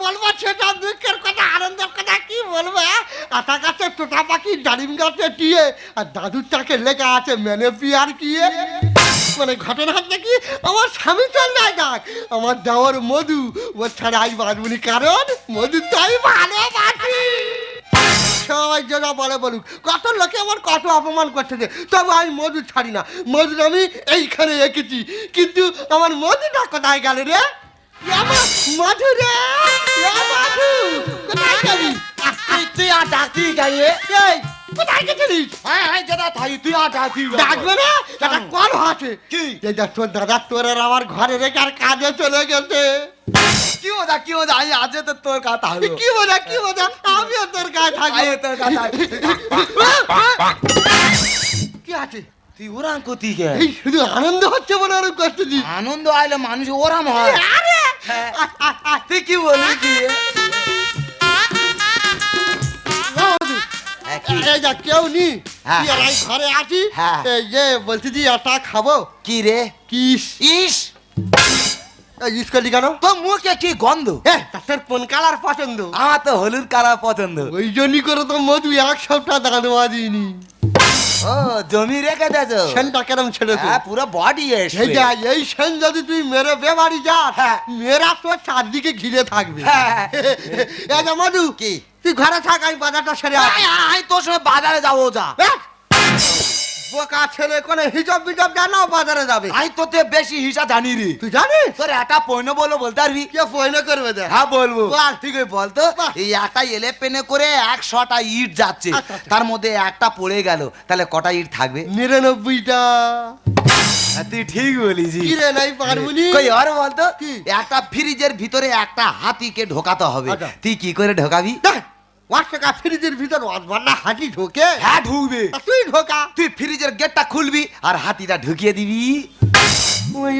বলব সেটা দুঃখের কথা আনন্দের কথা কি বলব আতা গাছে, টোটা পাখি, ডালিম গাছে টিয়ে, আর দাদুর চাকে লেখা আছে, মেনে পিয়ার কিয়ে? মানে ঘটনা হচ্ছে কি, আমার স্বামী চল যায় যাক আমার দেওয়ার মধু, ও ছাড়া আমি বাঁচবনি কারণ মধু তাই ভালোবাসি। সবাই যেটা বলে বলুক, কত লোকে আমার কত অপমান করতেছে তবে আমি মধু ছাড়ি না মধু আমি এইখানে এঁকেছি, কিন্তু আমার মধুটা কোথায় গেল রে? আমার মধু রে মধু, কোথায় গেলি? গাইয়ে এই কোথায় গেছিলিস? হ্যাঁ হ্যাঁ যেটা তুই আর ডাকতি ডাকবে না? একটা কল আছে কি? তোর দাদা তোর আর আমার ঘরে রেখে আর কাজে চলে গেছে। কি মজা কি মজা আমি আজ তো তোর কথা কি মজা কি মজা? আমিও তোর থাকব। আয় তোর কি আছে? তুই ওরাম কতি গে এই শুধু আনন্দ হচ্ছে বলে ওরকম করতেছি আনন্দ আইলে মানুষ ওরাম হয়। আরে! হ্যাঁ। তুই কি বলি এই যা কেউ নি হ্যাঁ। তুই আর আমি ঘরে আছি? হ্যাঁ। এই যে বলছি যে এটা খাব। কি রে? কিস ইস। ইস করলি কেন? তোর মুখে কি গন্ধ? হ্যাঁ তোর কোন কালার পছন্দ? আমার তো হলুদ কালার পছন্দ। ওই জন্যই করে তো মধু এক সপ্তাহ দেওয়া দিইনি ও জমি রেখে দেছো সেনটা কেরম ছেড়েছে হ্যাঁ পুরো বডি এই এসে। যে এই সেন যদি তুই মেরে বেবাড়ি যা মেরা মেয়েরা তোর চারদিকে ঘিরে থাকবে। হ্যাঁ। এই যে মধু কি? তুই ঘরে থাক আমি বাজারটা সেরে আয় তোর সঙ্গে বাজারে যাব যা। বোকা ছেলে কোনে হিসাব বিজাব জানাও বাজারে যাবে। আমি তোতে বেশি হিসাব জানি রে। তুই জানিস? তোর একটা পণ্য বলো বলতে পারবি কে পয়না করবে দেখ। হ্যাঁ বলব। ঠিক বলতো এই একটা এলে পেনে করে একশোটা ইট যাচ্ছে। আচ্ছা, আচ্ছা। তার মধ্যে একটা পড়ে গেল। তাহলে কটা ইট থাকবে? নিরানব্বইটা। হ্যাঁ, তুই ঠিক বলিস কি রে নাই পারবুনি কই আর বলতো একটা ফ্রিজের ভিতরে একটা হাতিকে ঢোকাতে হবে। আচ্ছা। তুই কি করে ঢোকাবি? পাঁচ টাকা ফ্রিজের ভিতর না হাতি ঢোকে। হ্যাঁ ঢুকবে। তুই ঢোকা। তুই ফ্রিজের গেটটা খুলবি আর হাতিটা ঢুকিয়ে দিবি।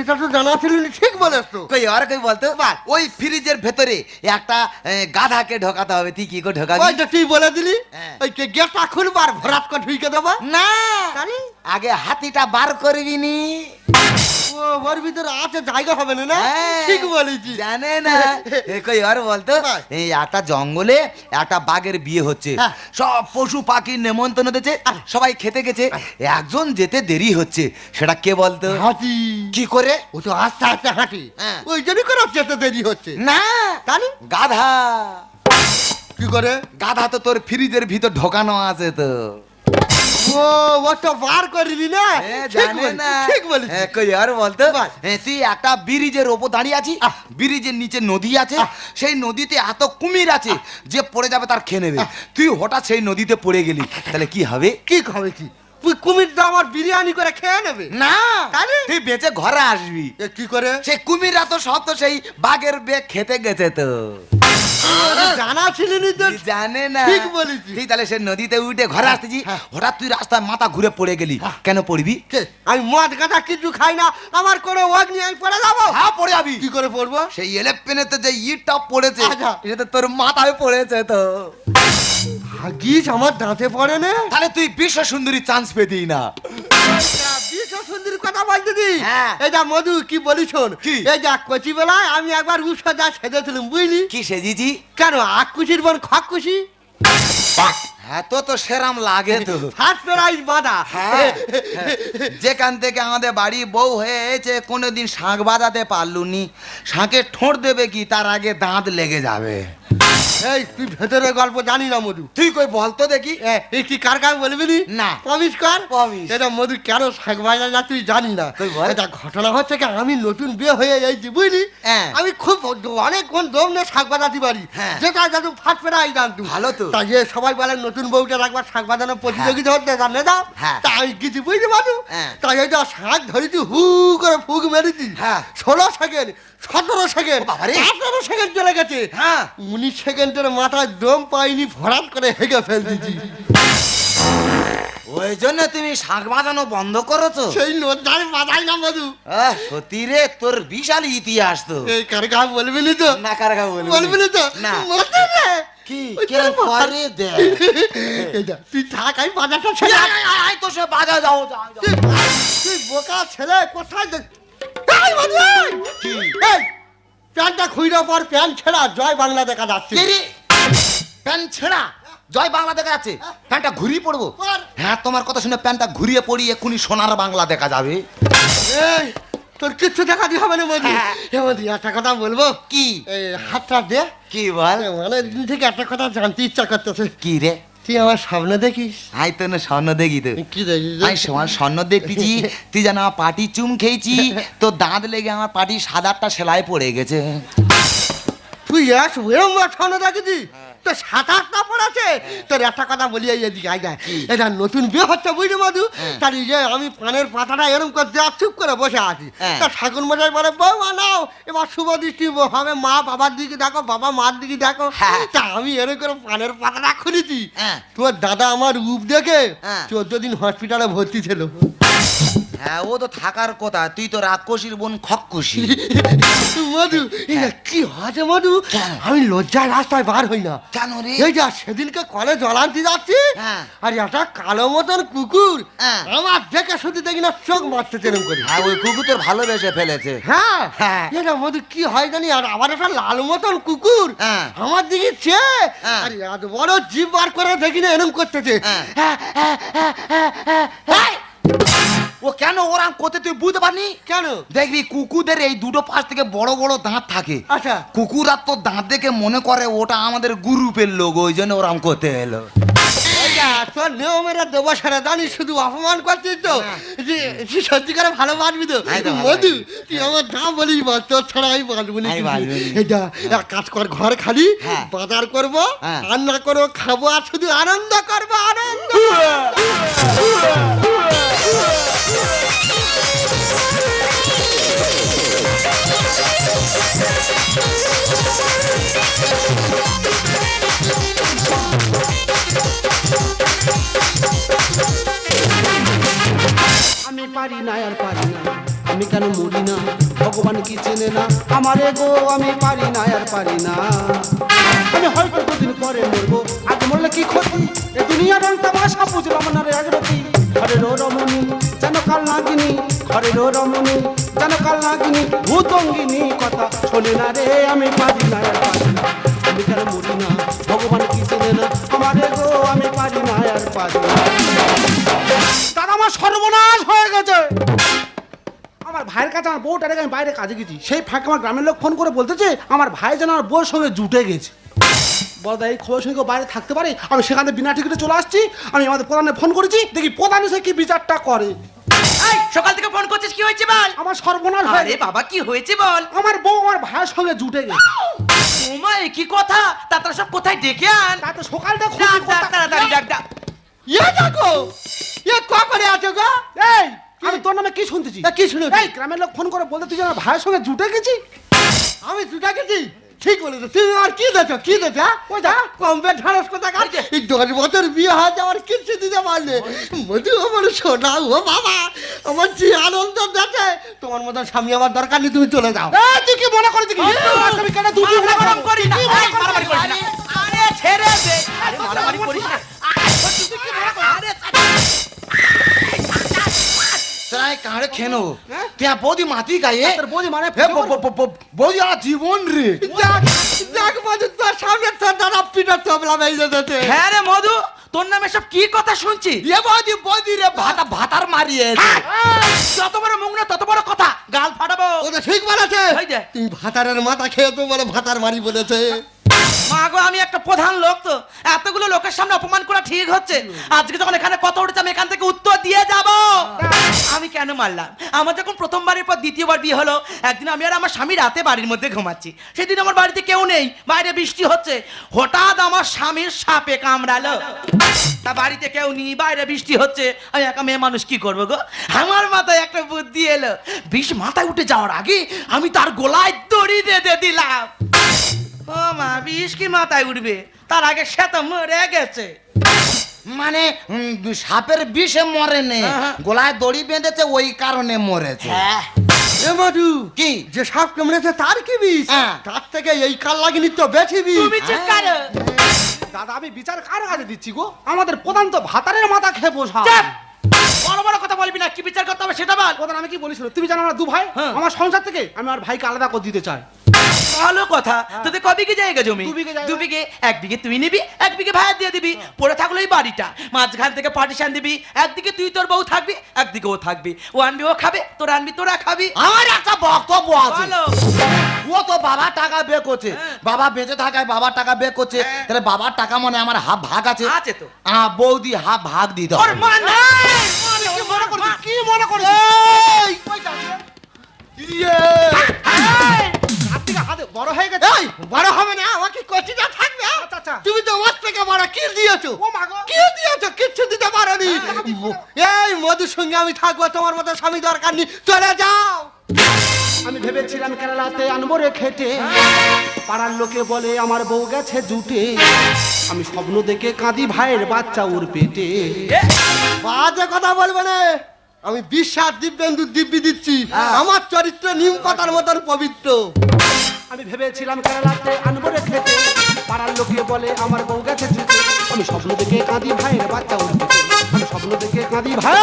এটা তো জানা ছিল না, ঠিক বলেছ। তো কই আর কই বলতো? ওই ফ্রিজের ভেতরে একটা গাধাকে ঢোকাতে হবে তুই কি করে ঢোকাবি? ওই তুই বলে দিলি হ্যাঁ। ওই কে গেটটা খুলবার করে ঢুকে দেবো। না। আগে হাতিটা বার করবি নি। ও ওর ভিতরে আছে জায়গা হবে না না? হ্যাঁ। ঠিক বলেছি। জানে না। কই আর বলতো? এই একটা জঙ্গলে একটা বাঘের বিয়ে হচ্ছে। হ্যাঁ। সব পশু পাখি নেমন্তন্ন দিয়েছে সবাই খেতে গেছে। একজন যেতে দেরি হচ্ছে। সেটা কে বলতো? হাঁটি কি করে? ও তো আস্তে আস্তে হাঁটি। হ্যাঁ। ওই জন্যই করে যেতে দেরি হচ্ছে। না। তাহলে গাধা। কি করে? গাধা তো তোর ফ্রিজের ভিতর ঢোকানো আছে তো। ও ও তো বার করবি না? এ, ঠিক জানে বলেছিস, না। ঠিক বলেছিস। এ, কই আর বলতো বল। এ, তুই একটা ব্রিজের ওপর দাঁড়িয়ে ব্রিজের নিচে নদী আছে। সেই নদীতে এত কুমির আছে যে পড়ে যাবে তার খেয়ে নেবে তুই হঠাৎ সেই নদীতে পড়ে গেলি। তাহলে কি হবে? কি হবে কি? তুই কুমিরটা আমার বিরিয়ানি করে খেয়ে নেবে। না। তাহলে? তুই বেঁচে ঘরে আসবি। কি করে? সেই কুমিররা তো সব তো সেই বাঘের বেগ খেতে গেছে তো। জানা ছিল নি তো জানে না। ঠিক তাহলে সে নদীতে উঠে ঘরে আসতেছি। হ্যাঁ। হঠাৎ তুই রাস্তায় মাথা ঘুরে পড়ে গেলি। কেন পড়বি? আমি মদ গাঁজা কিছু খাই না। আমার কোনো অগ্নি আমি পড়ে যাব। হ্যাঁ পড়ে যাবি। কি করে পড়ব? সেই এলেপেনেতে যে ইটটা পড়েছে আচ্ছা। এটা তোর মাথায় পড়েছে তো। ভাগিস আমার দাঁতে পড়ে না। তাহলে তুই বিশ্ব সুন্দরী চান্স পেতি না। বিশ্ব সুন্দরী কথা বলতে দিদি হ্যাঁ। এই যা মধু কি বলি শোন? এই যা কচি বেলায় আমি একবার উৎসব যা সেজেছিলাম বুঝলি? কি সেজিছি? কেন আকুশির বোন খকুশি? হ্যাঁ তো তো সেরাম লাগে তো। ফার্স্ট প্রাইজ বাঁধা। হ্যাঁ, যেখান থেকে আমাদের বাড়ি বউ হয়েছে কোনোদিন শাঁখ বাজাতে পারলুনি। শাঁখে ঠোঁট দেবে কি তার আগে দাঁত লেগে যাবে। এই তুই ভেতরের গল্প জানি না মধু? তুই কই বলতো দেখি। এই কি কার কার বলবি নি? না। প্রমিস কর। Promise। এটা মধু কেন শাক না তুই জানি না? এটা ঘটনা হচ্ছে কি আমি নতুন বিয়ে হয়ে যাইছি বুঝলি? হ্যাঁ। আমি খুব অনেকক্ষণ দম শাক বাজাতে পারি। যেটা যাতে ফাট জানতু। ভালো তো। তাই সবাই বলে নতুন বউটা একবার শাঁখ বাঁধানো প্রতিযোগিতা হতে জানে দাও তাই তা কিছু বুঝতে পারু হ্যাঁ। তাই হয়তো শাঁখ ধরেছি হু করে ফুক মেরেছি। হ্যাঁ। ষোলো সেকেন্ড সতেরো সেকেন্ড সতেরো আঠারো সেকেন্ড চলে গেছে। হ্যাঁ। উনিশ সেকেন্ডের মাথায় দম পাইনি ভরাট করে হেগে ফেল দিছি ওই জন্য তুমি শাক বাজানো বন্ধ করেছ? সেই লজ্জায় বাজাই না মধু। আহ, সত্যি রে তোর বিশাল ইতিহাস তো। এই কারকা বলবি নি তো? না কার কার বলবি বলবি নি তো? না। মধু রে। কি ওই কেন তোর করে দে এই যা, তুই থাক আমি বাজারটা ছেড়ে আয়, আয়, আয়, তো সে বাজা যাও যাও, যাও। তুই বোকা ছেলে কোথায় দেখ এই মধু এই! এই প্যান্টটা খুইরা পর প্যান্ট ছেড়া জয় বাংলা দেখা যাচ্ছে। কে রে? প্যান্ট ছেঁড়া? জয় বাংলা দেখা যাচ্ছে। প্যান্টটা ঘুরিয়ে পড়ব। হ্যাঁ তোমার কথা শুনে প্যান্টটা ঘুরিয়ে পড়ি এক্ষুনি সোনার বাংলা দেখা যাবে। তোর কিচ্ছু দেখাতে হবে না মধু হ্যাঁ। একটা কথা বলব? কি? হাতটা দে। কি বল? মানে দিন থেকে একটা কথা জানতে ইচ্ছা করতেছে। কি রে? তুই আমার স্বপ্ন দেখিস। আই তো না স্বর্ণ দেখি তো। কি দেখিস আমি সমান স্বর্ণ দেখতেছি তুই যেন আমার পাটি চুম খেয়েছি। তো দাঁত লেগে আমার পাটি সাদারটা সেলাই পড়ে গেছে। তুই এক এরম স্বপ্ন দেখেছি তো সাত আটটা আছে তোর একটা কথা বলি এই এদিকে আই যায় এটা নতুন বিয়ে হচ্ছে বুঝলি মধু? হ্যাঁ। তার যে আমি পানের পাতাটা এরম করে দেওয়া চুপ করে বসে আছি। হ্যাঁ। তা ঠাকুর মশাই বলে বউ নাও এবার শুভ দৃষ্টি হবে মা বাবার দিকে দেখো বাবা মার দিকে দেখো। হ্যাঁ। তা আমি এরম করে পানের পাতাটা খুলেছি। হ্যাঁ। তোর দাদা আমার রূপ দেখে হ্যাঁ। চোদ্দ দিন হসপিটালে ভর্তি ছিল। হ্যাঁ ও তো থাকার কথা তুই তো রাক্ষসীর বোন খক্কুশি মধু এই কি হয়েছে মধু আমি লজ্জায় রাস্তায় বার হই না কেন রে এই যা সেদিনকে কলে জল আনতে যাচ্ছি হ্যাঁ। আর একটা কালো মতন কুকুর হ্যাঁ। আমার দেখে শুধু দেখি না চোখ মারতে চেরম করি হ্যাঁ ওই কুকুর তোর ভালোবেসে ফেলেছে হ্যাঁ হ্যাঁ। এটা মধু কি হয় জানি আর আবার একটা লাল মতন কুকুর হ্যাঁ। আমার দিকে চেয়ে হ্যাঁ। আর এত বড় জিভ বার করে দেখি না এরম করতেছে হ্যাঁ। হ্যাঁ, হ্যাঁ, হ্যাঁ, ওরা কোথায় তুই বুঝতে পারনি কেন? দেখবি কুকুরদের এই দুটো পাশ থেকে বড় বড় দাঁত থাকে। আচ্ছা। কুকুর তো দাঁত দেখে মনে করে ওটা আমাদের গ্রুপের লোক ওই জন্য ওরাম করতে এলো। এইটা তোর নিয়মেরা দেবো সেটা জানিস শুধু অপমান করছিস তো? হ্যাঁ। যে সত্যি করে ভালো বাঁচবি তো? মধু। তুই আমার বলিস বল তোর ছাড়া আমি বাঁচবো না এক কাজ কর ঘর খালি হ্যাঁ। বাজার করব হ্যাঁ। রান্না করব খাব আর শুধু আনন্দ করব আনন্দ। চেনে না। আমারে গো, আমি পারি না আর পারি না। আমি হয়তো দুদিন পরে মরবো। আজ মরলে কি ক্ষতি? এ দুনিয়ার রং তামাশা বুঝলাম না রে আগরতি ঘরে রো রমণী, যেন কাল নাগিনী। ঘরে রো রমণী, যেন কাল নাগিনী। ভূতঙ্গিনী কথা শোনে না রে, আমি পারি না আর পারি না। আমি কেন মরি না? ভগবান কি চেনে না আমারে গো, আমি পারি না আর পারি না। দাদা আমার সর্বনাশ হয়ে গেছে। আমার ভাইয়ের কাছে আমার বউটা রেখে আমি বাইরে কাজে গেছি। সেই ফাঁকে আমার গ্রামের লোক ফোন করে বলতেছে আমার ভাই যেন আমার বউর সঙ্গে জুটে গেছে। বলদা এই খবর সঙ্গে কেউ বাইরে থাকতে পারে? আমি সেখানে বিনা টিকিটে চলে আসছি আমি আমাদের প্রধানে ফোন করেছি দেখি প্রধান এসে কি বিচারটা করে। এই, সকাল থেকে ফোন করছিস কি হয়েছে বল? আমার সর্বনাশ হয়ে আরে গেছে। বাবা কি হয়েছে বল? আমার বউ আমার ভাইয়ের সঙ্গে জুটে গেছে। ওমা এ কি কথা? তাড়াতাড়ি সব কোথায় ডেকে আন? তাতে সকালটা খুব ডাক ডাক তাড়াতাড়ি ডাক ডাক। ইয়ে দেখো ইয়ে ক করে আছো গো? এই আমি তোর নামে কি শুনতেছি? কি শুনেছি? এই গ্রামের লোক ফোন করে বলতে তুই আমার ভাইয়ের সঙ্গে জুটে গেছি? আমি জুটে গেছি। ঠিক বলেছ। তুমি আর কি দেছো কি দেছো ওই যা কমবে ঢাড়স কোথা কার এই দশ বছর বিয়ে হয়েছে আমার কিচ্ছু দিতে পারলে মধু আমার সোনা ও বাবা আমার যে আনন্দ দেখে তোমার মতো স্বামী আমার দরকার নেই তুমি চলে যাও। তুই কি মনে করেছিস কি আমি কেন দুটো গরম না। তাই কাঁড়ে খেনো তুই বৌদি মাতি গায়ে? বৌদি মানে বৌদি আর জীবন রে। দেখ মধু তোর সামনে তোর দাদা পিটার তবলা বেজে দিতে হ্যাঁ রে মধু তোর নামে সব কি কথা শুনছি? এ বৌদি বৌদি রে ভাতা ভাতার মারিয়ে যত বড় মুখ না তত বড় কথা। গাল ফাটাবো। ও তো ঠিক বলেছে। তুমি ভাতারের মাথা খেয়ে তো বলে ভাতার মারি বলেছে। আমি একটা প্রধান লোক তো। এতগুলো লোকের সামনে অপমান করা ঠিক হচ্ছে। আজকে যখন এখানে এখান থেকে উত্তর দিয়ে আমি কেন আমার যখন প্রথমবারের পর দ্বিতীয়বার বিয়ে হলো, একদিন আমি আর আমার স্বামী রাতে বাড়ির মধ্যে ঘুমাচ্ছি। সেদিন আমার বাড়িতে কেউ নেই, বাইরে বৃষ্টি হচ্ছে। হঠাৎ আমার স্বামীর সাপে কামড়ালো। তা বাড়িতে কেউ নেই, বাইরে বৃষ্টি হচ্ছে। আমি একা মেয়ে মানুষ কি করব গো? আমার মাথায় একটা বুদ্ধি এলো। মাথায় উঠে আমি তার গোলায় দড়ি বেঁধে দিলাম। ও মা বিষ কি মাথায় উঠবে? তার আগে সে তো মরে গেছে। মানে সাপের বিষে মরে নে হ্যাঁ। দড়ি বেঁধেছে ওই কারণে মরেছে। হ্যাঁ। এ মধু কি? যে সাপ কামড়েছে তার কি বিষ? হ্যাঁ। তার থেকে এই কাল লাগিনি তো বেশি বিষ। তুমি চুপ করো। দাদা আমি বিচার কার কাছে দিচ্ছি গো। আমাদের প্রধান তো ভাতারের মাথা খেয়ে বসা! বড় বড় কথা বলবি না কি বিচার করতে হবে সেটা বল। প্রধান আমি কি বলিস তুমি জানো আমরা দু ভাই হ্যাঁ। আমার সংসার থেকে আমি আমার ভাইকে আলাদা করে দিতে চাই। ভালো কথা। তোদের ক জায়গা জমি? দু বিঘে। হ্যাঁ। এক বিঘে তুই নিবি এক বিঘে ভাইয়ের দিয়ে দিবি। পড়ে থাকল এই বাড়িটা। মাঝখান থেকে পার্টিশন দিবি। একদিকে তুই তোর বউ থাকবি একদিকে ও থাকবি। ও আনবি ও খাবে তোরা আনবি তোরা খাবি। আমার একটা বক্তব্য আছে। ও তো বাবা টাকা বে করছে। হ্যাঁ। বাবা বেঁচে থাকায় বাবার টাকা বে করছে। হ্যাঁ। তাহলে বাবার টাকা মনে আমার হাফ ভাগ আছে। আছে তো। বৌদি হাফ ভাগ দিতে না বড় হয়ে গেছে বড় হবে না আমাকে কচিটা থাকবে আচ্ছা। তুমি তো ওর থেকে বড় কি দিয়েছ ও মা। কি দিয়েছ কিচ্ছু দিতে পারোনি এই, মধুর আমি থাকব, তোমার মতো স্বামী দরকার নেই চলে যাও আমি ভেবেছিলাম কেরালাতে আনব রে খেটে পাড়ার লোকে বলে আমার বউ গেছে জুটে। আমি স্বপ্ন দেখে কাঁদি ভাইয়ের বাচ্চা ওর পেটে। বাজে কথা বলবে না। আমি বিশ্বাস দিব্যেন্দু দিব্যি দিচ্ছি। আমার চরিত্র নিম পাতার মতন পবিত্র। আমি ভেবেছিলাম কেরালাতে আনব রে খেটে পাড়ার লোকে বলে আমার বউ গেছে জুটে। আমি স্বপ্ন দেখে কাঁদি ভাইয়ের বাচ্চা ওর পেটে। আমি স্বপ্ন দেখে কাঁদি ভাই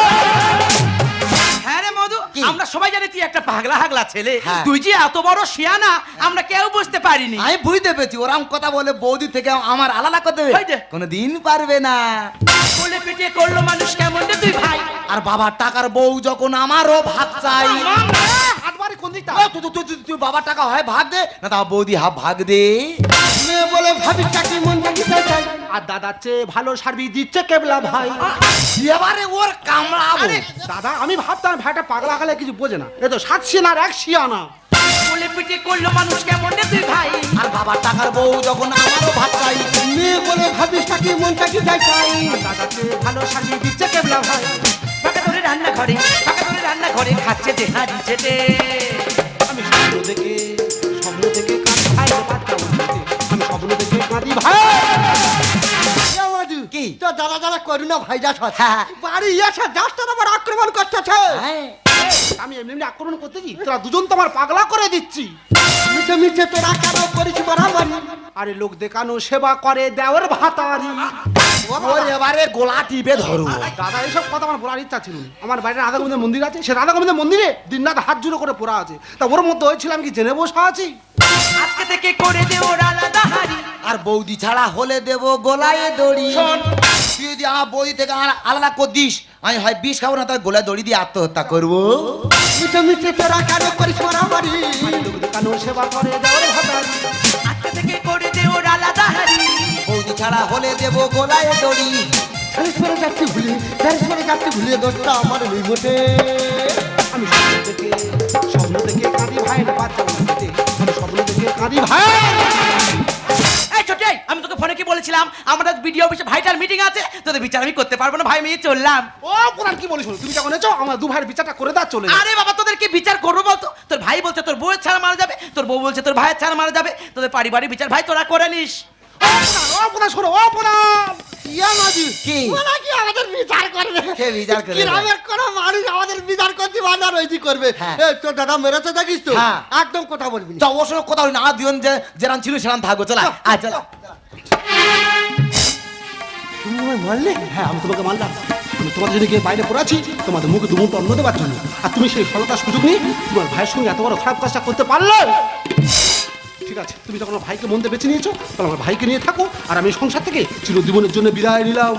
পাগলা হাগলা ছেলে হ্যাঁ। তুই যে এত বড় শিয়ানা আমরা কেউ বুঝতে পারিনি। আমি বুঝতে পেরেছি ওরম কথা বলে বৌদি থেকে আমার আলাদা করতে দেবে। ওই যে। কোনোদিন পারবে না। কোলে পিটিয়ে করল মানুষ কেমন রে তুই ভাই? আর বাবার টাকার বউ যখন আমারও ভাগ চাই। হাত বাড়ি কোন দিকটা? ও, তুই তুই- তুই- তুই- তুই বাবার টাকা হয় ভাগ দে। না তা বৌদি হাফ ভাগ দে। মেয়ে বলে ভাবি চাকরি মন চাকরি চাই। আর দাদার চেয়ে ভালো সার্ভিস দিচ্ছে কেবলা ভাই। এবারে ওর কামড়াবো। দাদা আমি ভাবতাম ভাইটা পাগলা গেলে কিছু বোঝে না। এ তো সাত সিয়ানার এক সিয়ানা কোলে পিটিয়ে করল মানুষ কেমন রে তুই ভাই আর বাবার টাকার বউ যখন আমারও ভাগ চাই মেয়ে বলে ভাবি চাকরি মন চাকরি চাই? চাই ভালো সার্ভিস দিচ্ছে কেবলা ভাই? ফাঁকা ধরে রান্না ঘরে ফাঁকা ধরে রান্না ঘরে খাচ্ছে দেহারি চেটে আমি স্বপ্ন দেখে স্বপ্ন দেখে কাঁদি ভাই। আমি স্বপ্ন দেখে কাঁদি ভাই। কি? তো দাদা দাদা করুণা ভাই যাস হ্যাঁ। বাড়ি এসে যাস তোর আবার আক্রমণ করতেছে। হ্যাঁ। আমি এমনি এমনি আক্রমণ করতেছি তোরা দুজন তো আমার পাগলা করে দিচ্ছি। মিছে মিছে তোরা কেন করিস বরাবরি? আরে লোক দেখানো সেবা করে দেওয়ার ভাতারি। ওর এবারে গোলা টিপে ধরবো দাদা এইসব কথা আমার বলার ইচ্ছা ছিল। আমার বাড়িতে রাধা গোবিন্দের মন্দির আছে সে রাধা গোবিন্দের মন্দিরে দিনরাত হাত জুড়ো করে পড়া আছে। তা ওর মধ্যে হয়েছিল আমি কি জেনে বসা আছি? আজকে থেকে করে দে ওর আলাদা হারি আর বৌদি ছাড়া হলে দেবো গোলায় দড়ি। তুই যদি আমার বৌদি থেকে আমার আলাদা করে দিস আমি হয় বিষ খাব না তার গোলায় দড়ি দিয়ে আত্মহত্যা করব। মিছে মিছে তোরা কেন করিস সেবা করে দেওয়ার ভাতারি আজকে থেকে করে দে ওর আলাদা হারি বৌদি ছাড়া হলে দেবো গোলায় দড়ি। করে যাচ্ছি করে যাচ্ছি ভুলে দোষটা আমার নেই মোটে আমি স্বপ্ন দেখে স্বপ্ন দেখে কাঁদি ভাইয়ের বাচ্চা। স্বপ্ন কাঁদি ভাই। এই ছোটে আমি তোকে ফোনে কি বলেছিলাম? আমাদের ভিডিও অফিসে ভাইটার মিটিং আছে তোদের বিচার আমি করতে পারব না ভাই মেয়ে চললাম। ও কোরআন কি বলিস তুমি যখন এসো আমার দু ভাইয়ের বিচারটা করে দাও চলে যাও। আরে বাবা তোদের কি বিচার করব বলতো? তোর ভাই বলছে তোর বউয়ের ছাড়া মারা যাবে তোর বউ বলছে তোর ভাইয়ের ছাড়া মারা যাবে তোদের পারিবারিক বিচার ভাই তোরা করে নিস। ও প্রধান শোনো ও ইয়া মাঝি কি? ওরা কি আমাদের বিচার করবে? কে বিচার করবে? গ্রামের কোনো মানুষ আমাদের বিচার করতে আর ওইটি করবে। হ্যাঁ। এই তোর দাদা মেরেছে দেখিস তো? হ্যাঁ। একদম কথা বলবি না। ওর সঙ্গে কথা বলি না। দুজন যে যেরাম ছিল সেরাম থাকব চলা। আয় চলা। তুমি আমায় মারলে? হ্যাঁ আমি তোমাকে মানলাম আমি তোমাদের জন্য গিয়ে বাইরে পড়ে আছি। তোমাদের মুখে দু মুখটা অন্ন দেওয়ার জন্য। আর তুমি সেই ফলতার সুযোগ নিয়ে তোমার ভাইয়ের সঙ্গে এত বড় খারাপ কাজটা করতে পারলে? ঠিক আছে, তুমি যখন আমার ভাইকে মন্দে বেছে নিয়েছো, তাহলে আমার ভাইকে নিয়ে থাকো, আর আমি সংসার থেকে চিরজীবনের জন্য বিদায় নিলাম।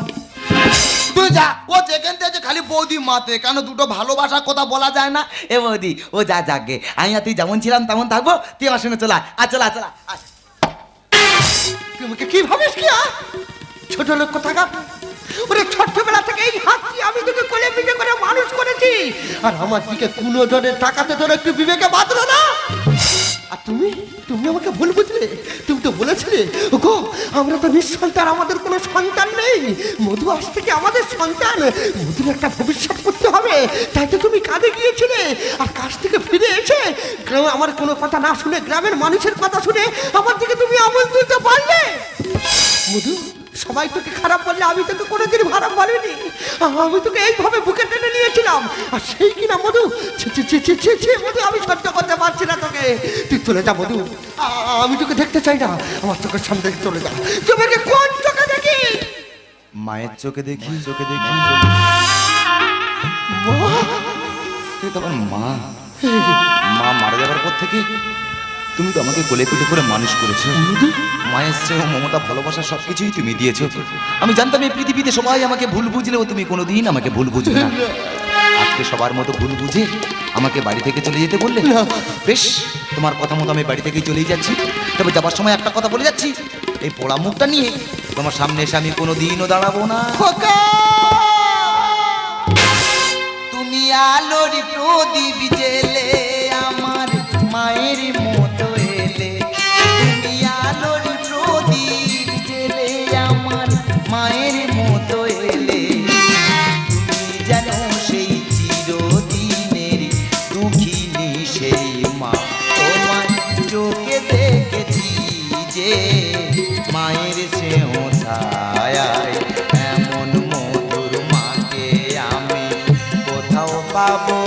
তুই যা, ও যেখান থেকে খালি বৌদি মাতে, কেন দুটো ভালোবাসার কথা বলা যায় না? এ বৌদি, ও যা যাকে। আমি আর তুই যেমন ছিলাম তেমন থাকব, তুই আমার সঙ্গে চলা আর চলা চলা। তুই কি ভাবিস কি ছোট লোক কোথাকার? ওরে ছোট্টবেলা থেকে এই হাতটি আমি তোকে কোলে পিঠে করে মানুষ করেছি। আর আমার দিকে কোনো জনের টাকাতে তোর একটু বিবেকে বাঁধলো না? আর তুমি? তুমি আমাকে ভুল বুঝলে? তুমি তো বলেছিলে গো আমরা তো নিঃসন্তান আমাদের কোনো সন্তান নেই। মধু আজ থেকে আমাদের সন্তান। মধুর একটা ভবিষ্যৎ করতে হবে। তাই তো তুমি কাঁদে গিয়েছিলে, আর কাছ থেকে ফিরে এসে গ্রামে আমার কোনো কথা না শুনে, গ্রামের মানুষের কথা শুনে আমার দিকে তুমি আমল তুলতে পারলে। মধু সবাই তোকে খারাপ বললে আমি তোকে কোনোদিন খারাপ বলিনি। আমি তোকে এইভাবে বুকে টেনে নিয়েছিলাম। আর সেই কিনা মধু? ছি ছি ছি ছি ছি ছি মধু আমি সহ্য করতে পারছি না তোকে। তুই চলে যা মধু। আমি তোকে দেখতে চাই না। আমার চোখের সামনে চলে যা। তোমাকে কোন চোখে দেখি? মায়ের চোখে দেখি চোখে দেখি। তুই তো মা? মা মারা যাবার পর থেকে তুমি তো আমাকে কোলে পিঠে করে মানুষ করেছ। মায়ের স্নেহ মমতা ভালোবাসা সবকিছুই তুমি দিয়েছ। আমি জানতাম এই পৃথিবীতে সবাই আমাকে ভুল বুঝলেও তুমি কোনোদিন আমাকে ভুল বুঝবে না। আজকে সবার মতো ভুল বুঝে আমাকে বাড়ি থেকে চলে যেতে বললে? বেশ তোমার কথা মতো আমি বাড়ি থেকেই চলেই যাচ্ছি। তবে যাবার সময় একটা কথা বলে যাচ্ছি। এই পোড়া মুখটা নিয়ে তোমার সামনে এসে আমি কোনো দিনও দাঁড়াবো না। তুমি আলোর প্রদীপ জেলে আমার মায়ের amor.